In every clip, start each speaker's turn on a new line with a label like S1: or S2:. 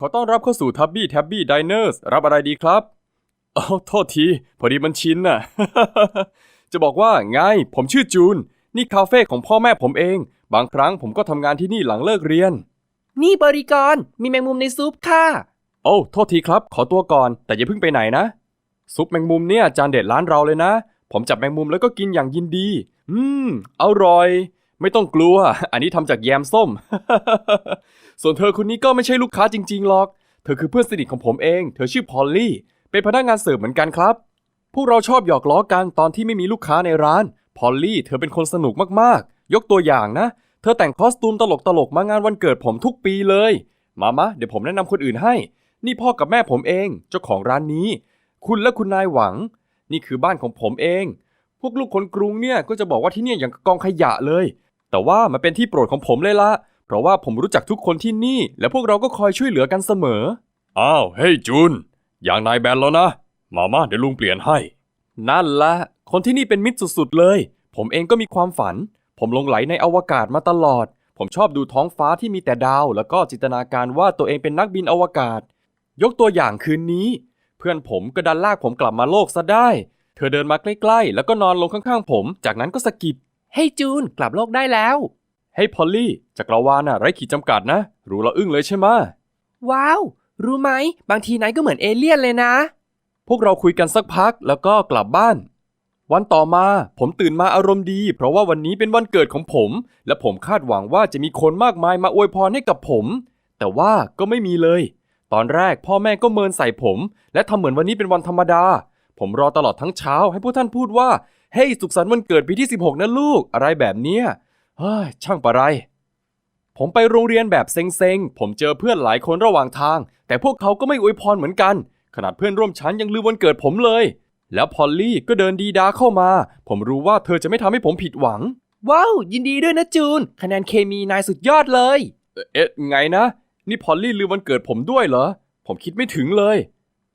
S1: ขอต้อนรับเข้าสู่ทับบี้แท็บบี้ดิเนอร์สรับอะไรดีครับอ๋อโทษที พอดีมันชินน่ะ จะบอกว่าไง ผมชื่อจูน นี่คาเฟ่ของพ่อแม่ผมเอง บางครั้งผมก็ทำงานที่นี่หลังเลิกเรียน
S2: นี่บริกร มีแมงมุมในซุปค่ะ
S1: โอ้โทษทีครับ ขอตัวก่อน แต่อย่าเพิ่งไปไหนนะ ซุปแมงมุมเนี่ยจานเด็ดร้านเราเลยนะ ผมจับแมงมุมแล้วก็กินอย่างยินดี อืม อร่อย ไม่ต้องกลัว อันนี้ทำจากแยมส้ม ส่วนเธอคนนี้ก็ไม่ใช่ลูกค้าจริงๆหรอก เธอคือเพื่อนสนิทของผมเอง เธอชื่อพอลลี่ เป็นพนักงานเสิร์ฟเหมือนกันครับ พวกเราชอบหยอกล้อกันตอนที่ไม่มีลูกค้าในร้าน พอลลี่เธอเป็นคนสนุกมากๆ ยกตัวอย่างนะ เธอแต่งคอสตูมตลกๆ มางานวันเกิดผมทุกปีเลย มามะเดี๋ยวผมแนะนำคนอื่นให้ นี่พ่อกับแม่ผมเอง เจ้าของร้านนี้ คุณและคุณนายหวัง นี่คือบ้านของผมเอง พวกลูกคนกรุงเนี่ยก็จะบอกว่าที่เนี่ยอย่างกับกองขยะเลย แต่ว่ามันเป็นที่โปรดของผมเลยละ เพราะว่าผมรู้จักทุกคนที่นี่ และพวกเราก็คอยช่วยเหลือกันเสมอ อ้าวเฮ้ยจูน อย่างนายแบนแล้วนะ มามาเดี๋ยวลุงเปลี่ยนให้ นั่นละคนที่นี่เป็นมิตรสุดๆเลย ผมเองก็มีความฝัน ผมหลงไหลในอวกาศมาตลอด ผมชอบดูท้องฟ้าที่มีแต่ดาว แล้วก็จินตนาการว่าตัวเองเป็นนักบินอวกาศ ยกตัวอย่างคืนนี้ เพื่อนผมก็ดันลากผมกลับมาโลกซะได้ เธอเดินมาใกล้ๆ แล้วก็นอนลงข้างๆ ผม จากนั้นก็สะกิด
S2: เฮ้ยจูนกลับโลกได้แล้ว
S1: เฮ้ยพอลลี่จักรวาลน่ะไร้ขีดจำกัดนะ รู้และอึ้งเลยใช่ไหมะ
S2: ว้าว รู้ไหม บางทีนายก็เหมือนเอเลี่ยนเลยนะ
S1: พวกเราคุยกันสักพักแล้วก็กลับบ้าน วันต่อมาผมตื่นมาอารมณ์ดี เพราะว่าวันนี้เป็นวันเกิดของผม และผมคาดหวังว่าจะมีคนมากมายมาอวยพรให้กับผม แต่ว่าก็ไม่มีเลย ตอนแรกพ่อแม่ก็เมินใส่ผม และทำเหมือนวันนี้เป็นวันธรรมดา ผมรอตลอดทั้งเช้าให้พวกท่านพูดว่า เฮ้ยสุขสันต์วันเกิดปีที่ 16 นะลูก อะไรแบบเนี้ยเฮ้ยช่างปะไร ผมไปโรงเรียนแบบเซ็งๆ ผมเจอเพื่อนหลายคนระหว่างทาง แต่พวกเขาก็ไม่อวยพรเหมือนกัน ขนาดเพื่อนร่วมชั้นยังลืมวันเกิดผมเลย แล้วพอลลี่ก็เดินดีดาเข้ามา ผมรู้ว่าเธอจะไม่ทำให้ผมผิดหวัง
S2: ว้าว ยินดีด้วยนะจูน คะแนนเคมีนายสุดยอดเลย
S1: เอ๊ะไงนะ นี่พอลลี่ลืมวันเกิดผมด้วยเหรอ ผมคิดไม่ถึงเลย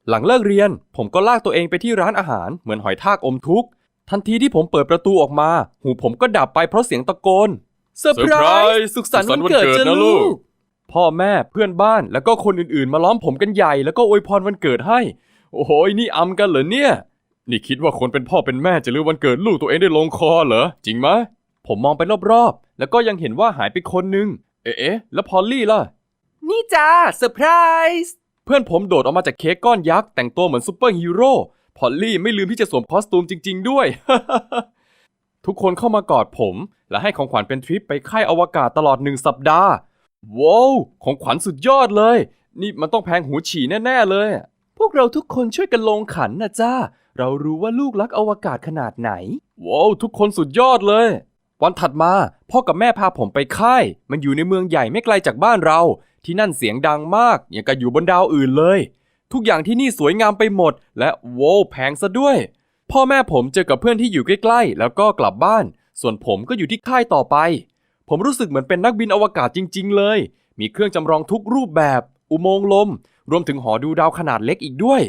S1: หลังเลิกเรียน ผมก็ลากตัวเองไปที่ร้านอาหารเหมือนหอยทากอมทุกข์ ทันทีที่ผมเปิดประตูออกมา หูผมก็ดับไปเพราะเสียงตะโกน
S2: เซอร์ไพรส์สุขสันต์วันเกิดจ้ะลูก
S1: พ่อแม่เพื่อนบ้านแล้วก็คนอื่นๆ มาล้อมผมกันใหญ่แล้วก็อวยพรวันเกิดให้ โอ้โหนี่อำกันเหรอเนี่ย นี่คิดว่าคนเป็นพ่อเป็นแม่จะลืมวันเกิดลูกตัวเองได้ลงคอเหรอ จริงไหมผมมองไปรอบๆ แล้วก็ยังเห็นว่าหายไปคนนึง เอ๊ะ แล้วพอลลี่ล่ะ
S2: นี่จ้าเซอร์ไพรส์
S1: เพื่อนผมโดดออกมาจากเค้กก้อนยักษ์แต่งตัวเหมือนซูเปอร์ฮีโร่ พอลลี่ไม่ลืมที่จะสวมคอสตูมจริง ๆ ด้วย ทุกคนเข้ามากอดผม และให้ของขวัญเป็นทริปไปค่ายอวกาศตลอดหนึ่งสัปดาห์ว้าวของขวัญสุดยอดเลย นี่มันต้องแพงหูฉี่แน่ ๆ เลย
S2: พวกเราทุกคนช่วยกันลงขันนะจ้า เรารู้ว่าลูกรักอวกาศขนาดไหน
S1: ว้าวทุกคนสุดยอดเลย วันถัดมา พ่อกับแม่พาผมไปค่าย มันอยู่ในเมืองใหญ่ไม่ไกลจากบ้านเรา ที่นั่นเสียงดังมากอย่างกับอยู่บนดาวอื่นเลย ทุกอย่างที่นี่สวยงามไปหมด และโว้แพงซะด้วย พ่อแม่ผมเจอกับเพื่อนที่อยู่ใกล้ๆ แล้วก็กลับบ้าน ส่วนผมก็อยู่ที่ค่ายต่อไป ผมรู้สึกเหมือนเป็นนักบินอวกาศจริง ๆ เลย มีเครื่องจำลองทุกรูปแบบ อุโมงค์ลม รวมถึงหอดูดาวขนาดเล็กอีกด้วย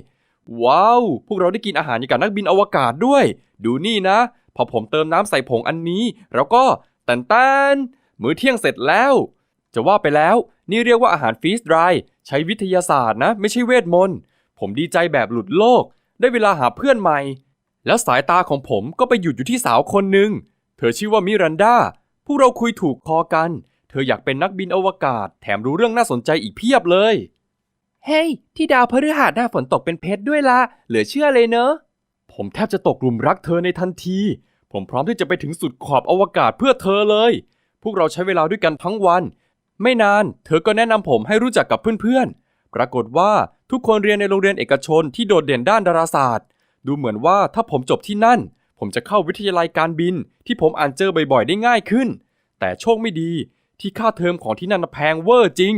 S1: ว้าว พวกเราได้กินอาหารอย่างกับนักบินอวกาศด้วย ดูนี่นะ พอผมเติมน้ำใส่ผงอันนี้ แล้วก็ตันตันมื้อเที่ยงเสร็จแล้ว จะว่าไปแล้ว นี่เรียกว่าอาหารฟีสไดราย ใช้วิทยาศาสตร์นะ ไม่ใช่เวทมนต์ ผมดีใจแบบหลุดโลก ได้เวลาหาเพื่อนใหม่ แล้วสายตาของผมก็ไปหยุดอยู่ที่สาวคนหนึ่ง เธอชื่อว่ามิรันดาพวกเราคุยถูกคอกัน เธออยากเป็นนักบินอวกาศ แถมรู้เรื่องน่าสนใจอีกเพียบเลย
S2: เฮ้ย ที่ดาวพฤหัสหน้าฝนตกเป็นเพชรด้วยละเหลือเชื่อเลยเนอะ
S1: ผมแทบจะตกหลุมรักเธอในทันที ผมพร้อมที่จะไปถึงสุดขอบอวกาศเพื่อเธอเลย พวกเราใช้เวลาด้วยกันทั้งวัน ไม่นาน เธอก็แนะนำผมให้รู้จักกับเพื่อนๆ ปรากฏว่าทุกคนเรียนในโรงเรียนเอกชนที่โดดเด่นด้านดาราศาสตร์ ดูเหมือนว่าถ้าผมจบที่นั่น ผมจะเข้าวิทยาลัยการบิน ที่ผมอ่านเจอบ่อยๆ ได้ง่ายขึ้น แต่โชคไม่ดีที่ค่าเทอมของที่นั่นแพงเวอร์จริง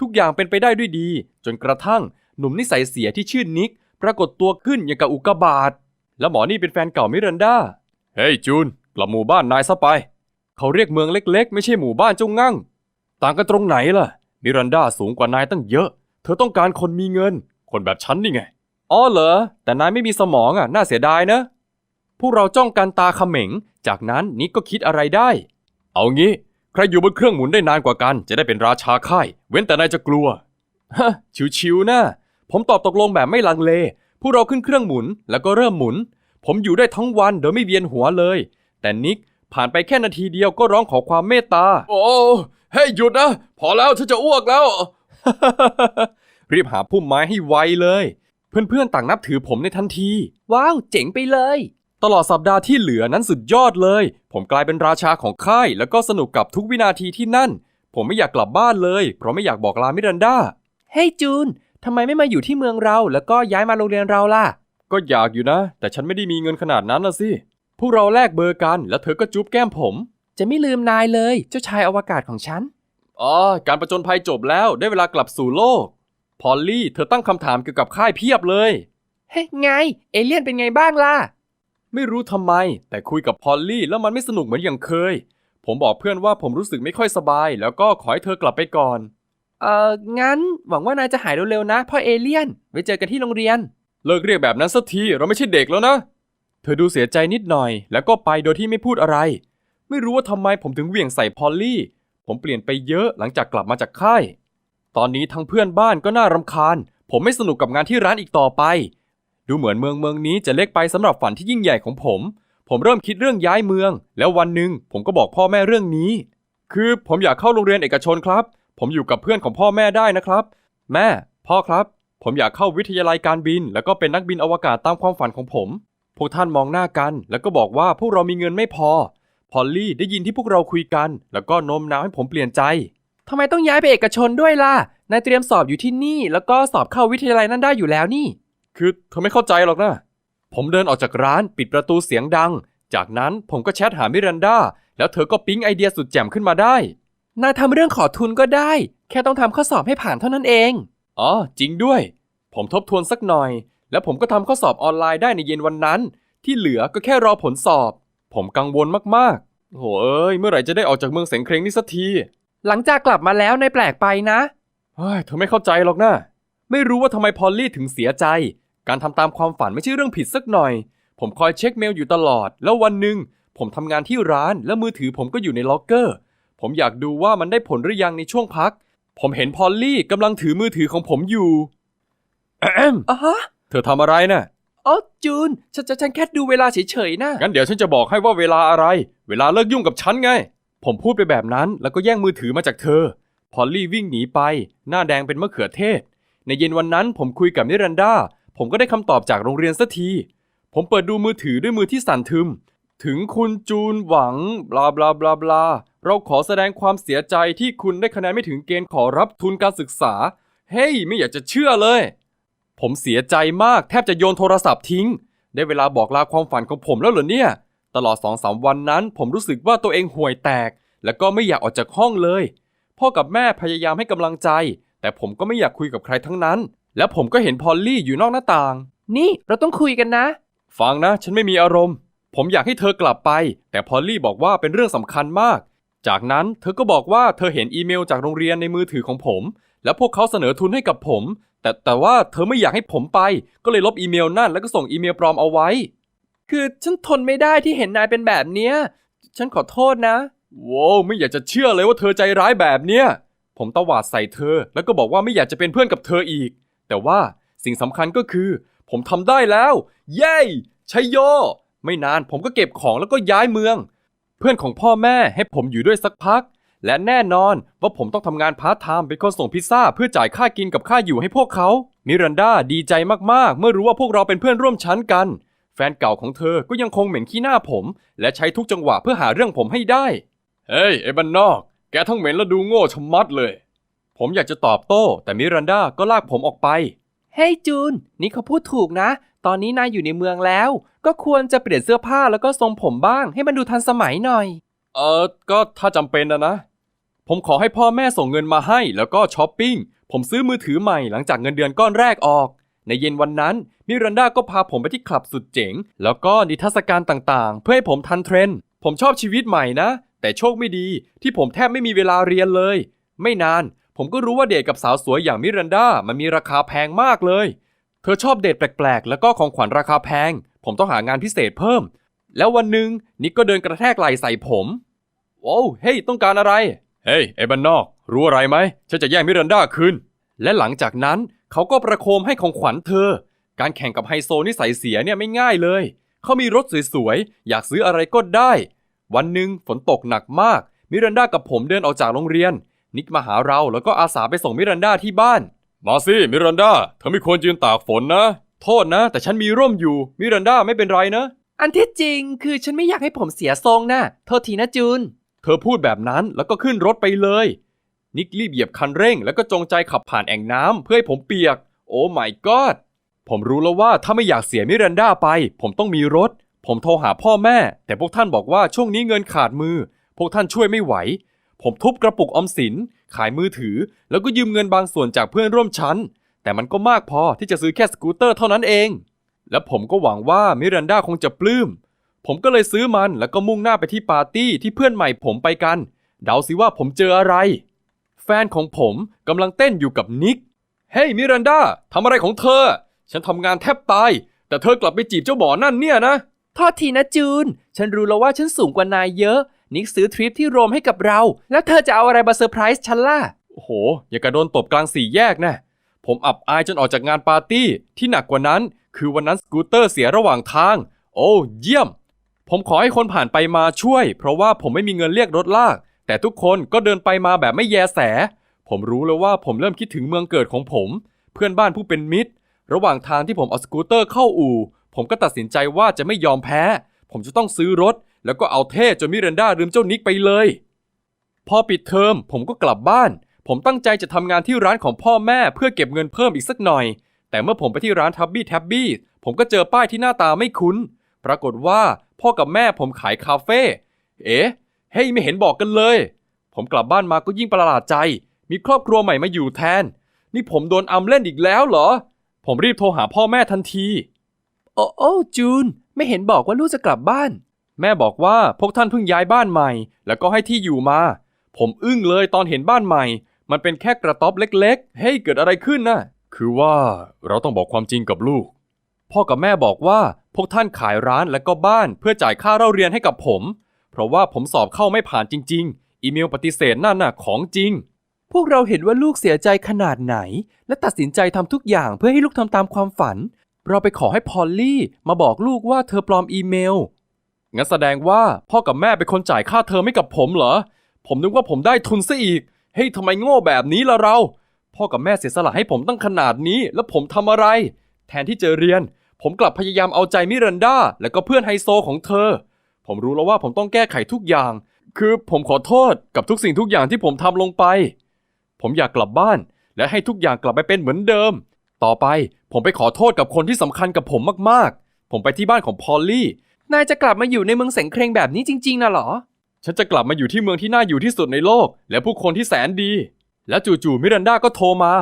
S1: ทุกอย่างเป็นไปได้ด้วยดี จนกระทั่งหนุ่มนิสัยเสียที่ชื่อนิก ปรากฏตัวขึ้นอย่างกับอุกบาตแล้วหมอนี่เป็นแฟนเก่ามิรันดาเฮ้ยจูนกลับหมู่บ้านนายซะไป เขาเรียกเมืองเล็ก ๆ ไม่ใช่หมู่บ้านเจ้างั่ง ต่างกันตรงไหนล่ะ มิรันดาสูงกว่านายตั้งเยอะ เธอต้องการคนมีเงิน คนแบบฉันนี่ไง อ๋อเหรอ แต่นายไม่มีสมองอะ น่าเสียดายนะ พวกเราจ้องกันตาเขม็ง จากนั้นนิกก็คิดอะไรได้ เอางี้ ใครอยู่บนเครื่องหมุนได้นานกว่ากัน จะได้เป็นราชาค่าย เว้นแต่นายจะกลัว ฮะ ชิวๆนะ ผมตอบตกลงแบบไม่ลังเล พวกเราขึ้นเครื่องหมุนแล้วก็เริ่มหมุน ผมอยู่ได้ทั้งวันโดยไม่เวียนหัวเลย แต่นิกผ่านไปแค่นาทีเดียวก็ร้องขอความเมตตา โอ้ เฮ้ยหยุดนะ พอแล้วฉันจะอ้วกแล้ว รีบหาพุ่มไม้ให้ไวเลย เพื่อนๆต่างนับถือผมในทันที
S2: ว้าว เจ๋งไปเลย
S1: ตลอดสัปดาห์ที่เหลือนั้นสุดยอดเลย ผมกลายเป็นราชาของค่าย แล้วก็สนุกกับทุกวินาทีที่นั่น ผมไม่อยากกลับบ้านเลย เพราะไม่อยากบอกลามิรันดา
S2: เฮ้ยจูนทำไมไม่มาอยู่ที่เมืองเรา แล้วก็ย้ายมาโรงเรียนเราล่ะ
S1: ก็อยากอยู่นะ แต่ฉันไม่ได้มีเงินขนาดนั้นนะสิพวกเราแลกเบอร์กัน แล้วเธอก็จุ๊บแก้มผม
S2: จะไม่ลืมนายเลย เจ้าชายอวกาศของฉัน
S1: อ๋อ การประจนภัยจบแล้วได้เวลากลับสู่โลก พอลลี่ เธอตั้งคำถามเกี่ยวกับค่ายเพียบเลย
S2: เฮ้ยไง เอเลี่ยนเป็นไงบ้างล่ะ
S1: ไม่รู้ทำไม แต่คุยกับพอลลี่แล้วมันไม่สนุกเหมือนอย่างเคย ผมบอกเพื่อนว่าผมรู้สึกไม่ค่อยสบาย แล้วก็ขอให้เธอกลับไปก่อน
S2: เอ่อ งั้น หวังว่านายจะหายเร็วๆนะพ่อเอเลี่ยน ไว้เจอกันที่โรงเรียน
S1: เลิกเรียกแบบนั้นสักที เราไม่ใช่เด็กแล้วนะ เธอดูเสียใจนิดหน่อย แล้วก็ไปโดยที่ไม่พูดอะไร ไม่รู้ว่าทำไมผมถึงเหวี่ยงใส่พอลลี่ ผมเปลี่ยนไปเยอะหลังจากกลับมาจากค่าย ตอนนี้ทั้งเพื่อนบ้านก็น่ารำคาญ ผมไม่สนุกกับงานที่ร้านอีกต่อไป ดูเหมือนเมืองเมืองนี้จะเล็กไปสำหรับฝันที่ยิ่งใหญ่ของผม ผมเริ่มคิดเรื่องย้ายเมือง แล้ววันหนึ่งผมก็บอกพ่อแม่เรื่องนี้ คือผมอยากเข้าโรงเรียนเอกชนครับ ผมอยู่กับเพื่อนของพ่อแม่ได้นะครับ แม่ พ่อครับ ผมอยากเข้าวิทยาลัยการบิน แล้วก็เป็นนักบินอวกาศตามความฝันของผม พวกท่านมองหน้ากัน แล้วก็บอกว่าพวกเรามีเงินไม่พอ พอลลี่ได้ยินที่พวกเราคุยกัน แล้วก็โน้มน้าวให้ผมเปลี่ยนใจ
S2: ทำไมต้องย้ายไปเอกชนด้วยล่ะ นายเตรียมสอบอยู่ที่นี่ แล้วก็สอบเข้าวิทยาลัยนั่นได้อยู่แล้วนี่
S1: คือเธอไม่เข้าใจหรอกนะ ผมเดินออกจากร้านปิดประตูเสียงดัง จากนั้นผมก็แชทหามิรันดา แล้วเธอก็ปิ๊งไอเดียสุดแจ่มขึ้นมาได้
S2: นายทำเรื่องขอทุนก็ได้ แค่ต้องทำข้อสอบให้ผ่านเท่านั้นเอง
S1: อ๋อ จริงด้วย ผมทบทวนสักหน่อย แล้วผมก็ทำข้อสอบออนไลน์ได้ในเย็นวันนั้น ที่เหลือก็แค่รอผลสอบ ผมกังวลมากๆ โหเอ้ย เมื่อไหร่จะได้ออกจากเมืองเสงเครงนี่สักที
S2: หลังจากกลับมาแล้วนายแปลกไปนะ
S1: เฮ้ย เธอไม่เข้าใจหรอกนะ ไม่รู้ว่าทำไมพอลลี่ถึงเสียใจ การทำตามความฝันไม่ใช่เรื่องผิดสักหน่อย ผมคอยเช็คเมลอยู่ตลอด แล้ววันหนึ่งผมทำงานที่ร้านแล้วมือถือผมก็อยู่ในล็อกเกอร์ ผมอยากดูว่ามันได้ผลหรือยังในช่วงพัก ผมเห็นพอลลี่กำลังถือมือถือของผมอยู่แอม
S2: อ๋อฮะ
S1: เธอทำอะไรน่ะ
S2: อ๋อจูนฉันฉันฉันแค่ดูเวลาเฉยๆนะ
S1: งั้นเดี๋ยวฉันจะบอกให้ว่าเวลาอะไร เวลาเลิกยุ่งกับฉันไง ผมพูดไปแบบนั้นแล้วก็แย่งมือถือมาจากเธอ พอลลี่วิ่งหนีไป หน้าแดงเป็นมะเขือเทศ ในเย็นวันนั้นผมคุยกับนิรันดาผมก็ได้คำตอบจากโรงเรียนสักที ผมเปิดดูมือถือด้วยมือที่สั่นทึม ถึงคุณจูนหวังบลาบลาบลาบลาเราขอแสดงความเสียใจที่คุณได้คะแนนไม่ถึงเกณฑ์ขอรับทุนการศึกษา เฮ้ย ไม่อยากจะเชื่อเลย ผมเสียใจมากแทบจะโยนโทรศัพท์ทิ้ง ได้เวลาบอกลาความฝันของผมแล้วเหรอเนี่ย ตลอดสองสามวันนั้น ผมรู้สึกว่าตัวเองห่วยแตก แล้วก็ไม่อยากออกจากห้องเลย พ่อกับแม่พยายามให้กำลังใจ แต่ผมก็ไม่อยากคุยกับใครทั้งนั้น แล้วผมก็เห็นพอลลี่อยู่นอกหน้าต่าง
S2: นี่เราต้องคุยกันนะ
S1: ฟังนะ ฉันไม่มีอารมณ์ ผมอยากให้เธอกลับไป แต่พอลลี่บอกว่าเป็นเรื่องสำคัญมาก จากนั้นเธอก็บอกว่าเธอเห็นอีเมลจากโรงเรียนในมือถือของผม แล้วพวกเขาเสนอทุนให้กับผม แต่แต่ว่าเธอไม่อยากให้ผมไป ก็เลยลบอีเมลนั่นแล้วก็ส่งอีเมลปลอมเอาไว้
S2: คือฉันทนไม่ได้ที่เห็นนายเป็นแบบเนี้ย ฉันขอโทษนะ
S1: โว้วไม่อยากจะเชื่อเลยว่าเธอใจร้ายแบบเนี้ย ผมตวาดใส่เธอ แล้วก็บอกว่าไม่อยากจะเป็นเพื่อนกับเธออีก แต่ว่าสิ่งสำคัญก็คือ ผมทำได้แล้ว เย้ชัยโย ไม่นานผมก็เก็บของแล้วก็ย้ายเมือง เพื่อนของพ่อแม่ให้ผมอยู่ด้วยสักพัก และแน่นอนว่าผมต้องทำงานพาร์ทไทม์เป็นคนส่งพิซซ่าเพื่อจ่ายค่ากินกับค่าอยู่ให้พวกเขา มิรันดาดีใจมากๆ เมื่อรู้ว่าพวกเราเป็นเพื่อนร่วมชั้นกัน แฟนเก่าของเธอก็ยังคงเหม็นขี้หน้าผม และใช้ทุกจังหวะเพื่อหาเรื่องผมให้ได้ เฮ้ยไอ้บันนอก แกทั้งเหม็นและดูโง่ชะมัดเลย ผมอยากจะตอบโต้ แต่มิรันดาก็ลากผมออกไป
S2: เฮ้ยจูน นี่เขาพูดถูกนะ ตอนนี้นายอยู่ในเมืองแล้ว ก็ควรจะเปลี่ยนเสื้อผ้าแล้วก็ทรงผมบ้าง ให้มันดูทันสมัยหน่อย
S1: เออก็ถ้าจำเป็นนะนะ ผมขอให้พ่อแม่ส่งเงินมาให้แล้วก็ช้อปปิ้ง ผมซื้อมือถือใหม่หลังจากเงินเดือนก้อนแรกออก ในเย็นวันนั้นมิรันดาก็พาผมไปที่คลับสุดเจ๋ง แล้วก็นิทรรศการต่างๆ เพื่อให้ผมทันเทรนด์ ผมชอบชีวิตใหม่นะ แต่โชคไม่ดีที่ผมแทบไม่มีเวลาเรียนเลย ไม่นาน ผมก็รู้ว่าเดทกับสาวสวยอย่างมิรันดามันมีราคาแพงมากเลย เธอชอบเดทแปลกๆ แล้วก็ของขวัญราคาแพง ผมต้องหางานพิเศษเพิ่ม แล้ววันหนึ่งนิกก็เดินกระแทกไหล่ใส่ผมโอ้เฮ้ยต้องการอะไร เฮ้ยไอ้บันนอก รู้อะไรไหมฉันจะแย่งมิรันดาคืน และหลังจากนั้นเขาก็ประโคมให้ของขวัญเธอ การแข่งกับไฮโซนิสัยเสียเนี่ยไม่ง่ายเลย เขามีรถสวยๆ อยากซื้ออะไรก็ได้ วันหนึ่งฝนตกหนักมาก มิรันดากับผมเดินออกจากโรงเรียน นิกมาหาเราแล้วก็อาสาไปส่งมิรันดาที่บ้าน มาสิมิรันดาเธอไม่ควรยืนตากฝนนะ โทษนะ แต่ฉันมีร่มอยู่ มิรันดาไม่เป็นไรนะ
S2: อันที่จริงคือฉันไม่อยากให้ผมเสียทรงนะโทษทีนะจูน
S1: เธอพูดแบบนั้นแล้วก็ขึ้นรถไปเลย นิกรีบเหยียบคันเร่ง แล้วก็จงใจขับผ่านแอ่งน้ำเพื่อให้ผมเปียก โอ้ my god ผมรู้แล้วว่าถ้าไม่อยากเสียมิรันดาไป ผมต้องมีรถ ผมโทรหาพ่อแม่ แต่พวกท่านบอกว่าช่วงนี้เงินขาดมือ พวกท่านช่วยไม่ไหว ผมทุบกระปุกออมสิน ขายมือถือ แล้วก็ยืมเงินบางส่วนจากเพื่อนร่วมชั้น แต่มันก็มากพอที่จะซื้อแค่สกูตเตอร์เท่านั้นเอง และผมก็หวังว่ามิรันดาคงจะปลื้ม ผมก็เลยซื้อมันแล้วก็มุ่งหน้าไปที่ปาร์ตี้ที่เพื่อนใหม่ผมไปกัน เดาสิว่าผมเจออะไร แฟนของผมกำลังเต้นอยู่กับนิก เฮ้ยมิรันดาทำอะไรของเธอ ฉันทำงานแทบตาย แต่เธอกลับไปจีบเจ้าหมอนั่นเนี่ยนะ
S2: โทษทีนะจูน ฉันรู้แล้วว่าฉันสูงกว่านายเยอะ นิกซื้อทริปที่โรมให้กับเรา แล้วเธอจะเอาอะไรมาเซอร์ไพรส์ฉันล่ะ
S1: โอ้โห อย่ากระโดนตบกลางสี่แยกนะ ผมอับอายจนออกจากงานปาร์ตี้ ที่หนักกว่านั้น คือวันนั้นสกูตเตอร์เสียระหว่างทาง โอ้ เยี่ยม ผมขอให้คนผ่านไปมาช่วย เพราะว่าผมไม่มีเงินเรียกรถลาก แต่ทุกคนก็เดินไปมาแบบไม่แยแส ผมรู้แล้วว่าผมเริ่มคิดถึงเมืองเกิดของผม เพื่อนบ้านผู้เป็นมิตร ระหว่างทางที่ผมเอาสกูตเตอร์เข้าอู่ ผมก็ตัดสินใจว่าจะไม่ยอมแพ้ ผมจะต้องซื้อรถ แล้วก็เอาเท่จนมิเรนดาลืมเจ้านิกไปเลย พอปิดเทอมผมก็กลับบ้าน ผมตั้งใจจะทำงานที่ร้านของพ่อแม่เพื่อเก็บเงินเพิ่มอีกสักหน่อย แต่เมื่อผมไปที่ร้านทับบี้แทบบี้ผมก็เจอป้ายที่หน้าตาไม่คุ้น ปรากฏว่าพ่อกับแม่ผมขายคาเฟ่เอ๊ะเฮ้ยไม่เห็นบอกกันเลย ผมกลับบ้านมาก็ยิ่งประหลาดใจ มีครอบครัวใหม่มาอยู่แทน นี่ผมโดนอำเล่นอีกแล้วเหรอ ผมรีบโทรหาพ่อแม่ทันที
S2: โอ้โอ้จูน ไม่เห็นบอกว่าลูกจะกลับบ้าน
S1: แม่บอกว่าพวกท่านเพิ่งย้ายบ้านใหม่ แล้วก็ให้ที่อยู่มา ผมอึ้งเลยตอนเห็นบ้านใหม่ มันเป็นแค่กระต๊อบเล็ก ๆ เฮ้ยเกิดอะไรขึ้นนะคือว่าเราต้องบอกความจริงกับลูก พ่อกับแม่บอกว่าพวกท่านขายร้านและก็บ้านเพื่อจ่ายค่าเล่าเรียนให้กับผม เพราะว่าผมสอบเข้าไม่ผ่านจริง ๆ อีเมลปฏิเสธนั่นน่ะของจริง
S2: พวกเราเห็นว่าลูกเสียใจขนาดไหน และตัดสินใจทำทุกอย่างเพื่อให้ลูกทำตามความฝัน เราไปขอให้พอลลี่มาบอกลูกว่าเธอปลอมอีเมล
S1: งั้นแสดงว่าพ่อกับแม่เป็นคนจ่ายค่าเทอมให้กับผมเหรอ ผมนึกว่าผมได้ทุนซะอีก เฮ้ยทำไมโง่แบบนี้ล่ะเรา พ่อกับแม่เสียสละให้ผมตั้งขนาดนี้ แล้วผมทำอะไร แทนที่จะเรียน ผมกลับพยายามเอาใจมิรันดาและก็เพื่อนไฮโซของเธอ ผมรู้แล้วว่าผมต้องแก้ไขทุกอย่าง คือผมขอโทษกับทุกสิ่งทุกอย่างที่ผมทำลงไป ผมอยากกลับบ้าน และให้ทุกอย่างกลับไปเป็นเหมือนเดิม ต่อไปผมไปขอโทษกับคนที่สำคัญกับผมมากๆ ผมไปที่บ้านของพอลลี่
S2: นายจะกลับมาอยู่ในเมืองเสงเครงแบบนี้จริงๆนะเหรอ
S1: ฉันจะกลับมาอยู่ที่เมืองที่น่าอยู่ที่สุดในโลก และผู้คนที่แสนดี และจู่ๆมิรันดาก็โทรมา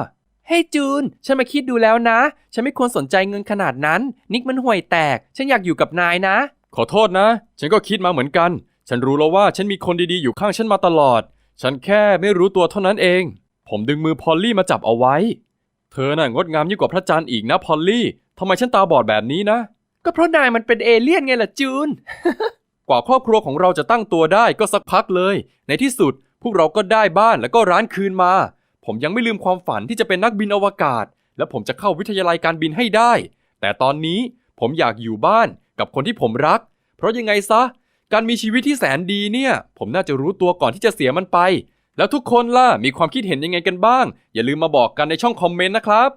S2: ฮ้ยจูน ฉันมาคิดดูแล้วนะ ฉันไม่ควรสนใจเงินขนาดนั้น นิกมันห่วยแตก ฉันอยากอยู่กับนายนะ
S1: ขอโทษนะ ฉันก็คิดมาเหมือนกัน ฉันรู้แล้วว่าฉันมีคนดีๆอยู่ข้างฉันมาตลอด ฉันแค่ไม่รู้ตัวเท่านั้นเอง ผมดึงมือพอลลี่มาจับเอาไว้ เธอน่ะงดงามยิ่งกว่าพระจันทร์อีกนะพอลลี่ทำไมฉันตาบอดแบบนี้นะ
S2: ก็เพราะนายมันเป็นเอเลี่ยนไงล่ะจูน
S1: กว่าครอบครัวของเราจะตั้งตัวได้ก็สักพักเลย ในที่สุดพวกเราก็ได้บ้านแล้วก็ร้านคืนมา ผมยังไม่ลืมความฝันที่จะเป็นนักบินอวกาศ และผมจะเข้าวิทยาลัยการบินให้ได้ แต่ตอนนี้ผมอยากอยู่บ้านกับคนที่ผมรัก เพราะยังไงซะ การมีชีวิตที่แสนดีเนี่ย ผมน่าจะรู้ตัวก่อนที่จะเสียมันไป แล้วทุกคนล่ะมีความคิดเห็นยังไงกันบ้าง อย่าลืมมาบอกกันในช่องคอมเมนต์นะครับ